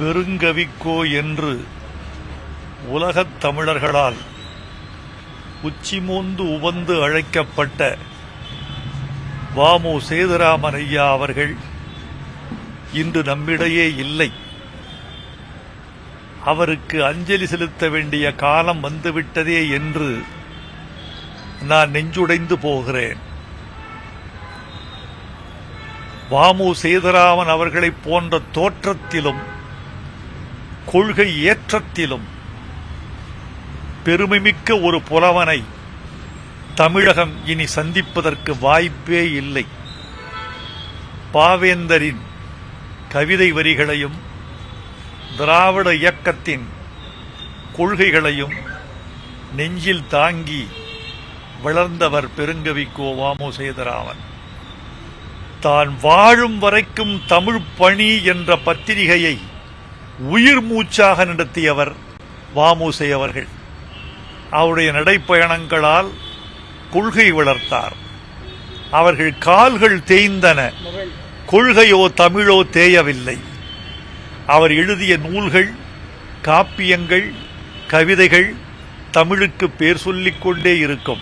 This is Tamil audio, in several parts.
பெருங்கவிக்கோ என்று உலகத் தமிழர்களால் உச்சிமோந்து உவந்து அழைக்கப்பட்ட வாமு சேதுராமன் ஐயா அவர்கள் இன்று நம்மிடையே இல்லை. அவருக்கு அஞ்சலி செலுத்த வேண்டிய காலம் வந்துவிட்டதே என்று நான் நெஞ்சுடைந்து போகிறேன். வாமு சேதுராமன் அவர்களைப் போன்ற தோற்றத்திலும் கொள்கை ஏற்றத்திலும் பெருமைமிக்க ஒரு புலவனை தமிழகம் இனி சந்திப்பதற்கு வாய்ப்பே இல்லை. பாவேந்தரின் கவிதை வரிகளையும் திராவிட இயக்கத்தின் கொள்கைகளையும் நெஞ்சில் தாங்கி வளர்ந்தவர் பெருங்கவிக்கோ வாமு சேதராமன் தான் வாழும் வரைக்கும் தமிழ் பணி என்ற பத்திரிகையை உயிர் மூச்சாக நடத்தியவர் வாமுசை அவர்கள். அவருடைய நடைப்பயணங்களால் கொள்கை வளர்த்தார். அவர்கள் கால்கள் தேய்ந்தன. கொள்கையோ தமிழோ தேயவில்லை. அவர் எழுதிய நூல்கள் காப்பியங்கள் கவிதைகள் தமிழுக்கு பேர் சொல்லிக் கொண்டே இருக்கும்.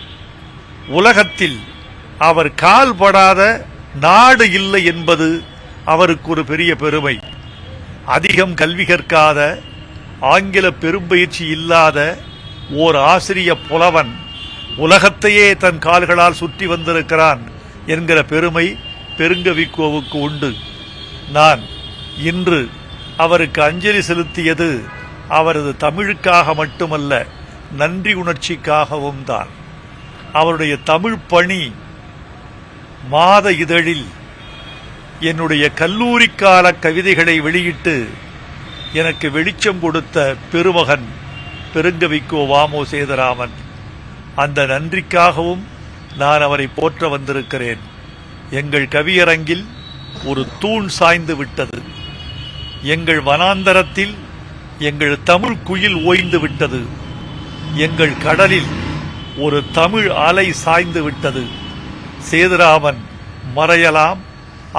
உலகத்தில் அவர் கால்படாத நாடு இல்லை என்பது அவருக்கு ஒரு பெரிய பெருமை. அதிகம் கல்வி கற்காத ஆங்கில பெரும்பயிற்சி இல்லாத ஓர் ஆசிரிய புலவன் உலகத்தையே தன் கால்களால் சுற்றி வந்திருக்கிறான் என்கிற பெருமை பெருங்கவிக்கோவுக்கு உண்டு. நான் இன்று அவருக்கு அஞ்சலி செலுத்தியது அவரது தமிழுக்காக மட்டுமல்ல நன்றி உணர்ச்சிக்காகவும் தான். அவருடைய தமிழ் பணி மாத இதழில் என்னுடைய கல்லூரி கால கவிதைகளை வெளியிட்டு எனக்கு வெளிச்சம் கொடுத்த பெருமகன் பெருங்கவிக்கோ வாமோ சேதராமன். அந்த நன்றிக்காகவும் நான் அவரை போற்ற வந்திருக்கிறேன். எங்கள் கவியரங்கில் ஒரு தூண் சாய்ந்து விட்டது. எங்கள் வனாந்தரத்தில் எங்கள் தமிழ் குயில் ஓய்ந்து விட்டது. எங்கள் கடலில் ஒரு தமிழ் அலை சாய்ந்து விட்டது. சேதுராமன் மறையலாம்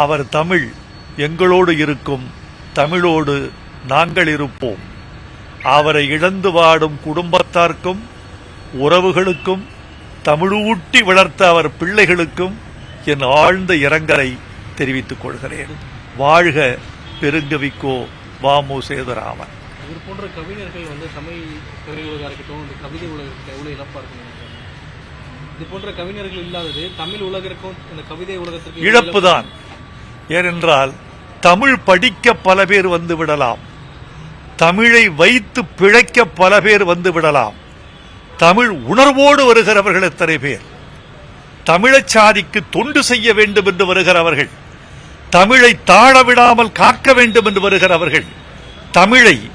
அவர் தமிழ் எங்களோடு இருக்கும் தமிழோடு நாங்கள் இருப்போம். அவரை இழந்து வாடும் குடும்பத்தார்க்கும் உறவுகளுக்கும் தமிழூட்டி வளர்த்த அவர் பிள்ளைகளுக்கும் என் ஆழ்ந்த இரங்கலை தெரிவித்துக் கொள்கிறேன். வாழ்க பெருங்கவிக்கோ வாமு சேதுராமன். இவர் போன்ற கவிஞர்கள் வந்து தமிழ் திரையுலகா இருக்கட்டும் இந்த கவிதை உலகத்துக்கு எவ்வளவு இழப்பா இருக்குன்னு நினைக்கிறேன். இது போன்ற கவிஞர்கள் இல்லாதது தமிழ் உலகிற்கும் இந்த கவிதை உலகத்திற்கு எவ்வளவு இழப்புதான். ஏனென்றால் தமிழ் படிக்க பல பேர் வந்து விடலாம். தமிழை வைத்து பிழைக்க பல பேர் வந்து விடலாம். தமிழ் உணர்வோடு வருகிறவர்கள் எத்தனை பேர்? தமிழச் சாதிக்கு தொண்டு செய்ய வேண்டும் என்று வருகிறவர்கள். தமிழை தாழ விடாமல் காக்க வேண்டும் என்று வருகிறவர்கள். தமிழை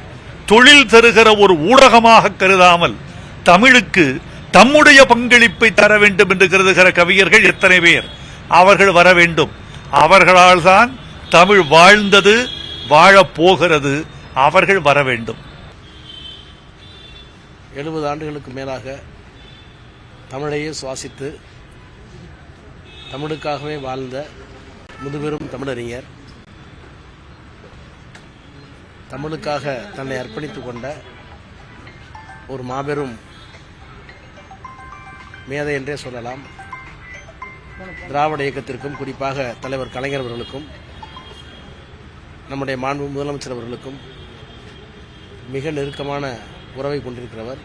தொழில் தருகிற ஒரு ஊடகமாக கருதாமல் தமிழுக்கு தம்முடைய பங்களிப்பை தர வேண்டும் என்று கருதுகிற கவிஞர்கள் எத்தனை பேர்? அவர்கள் வர வேண்டும். அவர்களால் தான் தமிழ் வாழ்ந்தது வாழப் போகிறது. அவர்கள் வர வேண்டும். எழுபது ஆண்டுகளுக்கு மேலாக தமிழையே சுவாசித்து தமிழுக்காகவே வாழ்ந்த முதுபெரும் தமிழறிஞர் தமிழுக்காக தன்னை அர்ப்பணித்துக் கொண்ட ஒரு மாபெரும் மேதை என்றே சொல்லலாம். திராவிட இயக்கத்திற்கும் குறிப்பாக தலைவர் கலைஞர் அவர்களுக்கும் நம்முடைய மாண்பு முதலமைச்சர் அவர்களுக்கும் மிக நெருக்கமான உறவை கொண்டிருக்கிறவர்.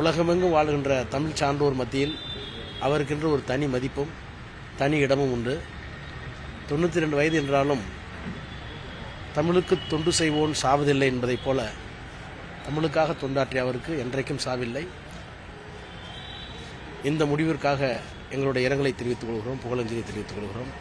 உலகமெங்கும் வாழ்கின்ற தமிழ் சான்றோர் மத்தியில் அவருக்கென்று ஒரு தனி மதிப்பும் தனி இடமும் உண்டு. தொண்ணூற்றி ரெண்டு வயது என்றாலும் தமிழுக்கு தொண்டு செய்வோன் சாவதில்லை என்பதைப் போல தமிழுக்காக தொண்டாற்றிய அவருக்கு என்றைக்கும் சாவில்லை. இந்த முடிவிற்காக எங்களுடைய இரங்கலை தெரிவித்துக் கொள்கிறோம் புகழஞ்சலி தெரிவித்துக் கொள்கிறோம்.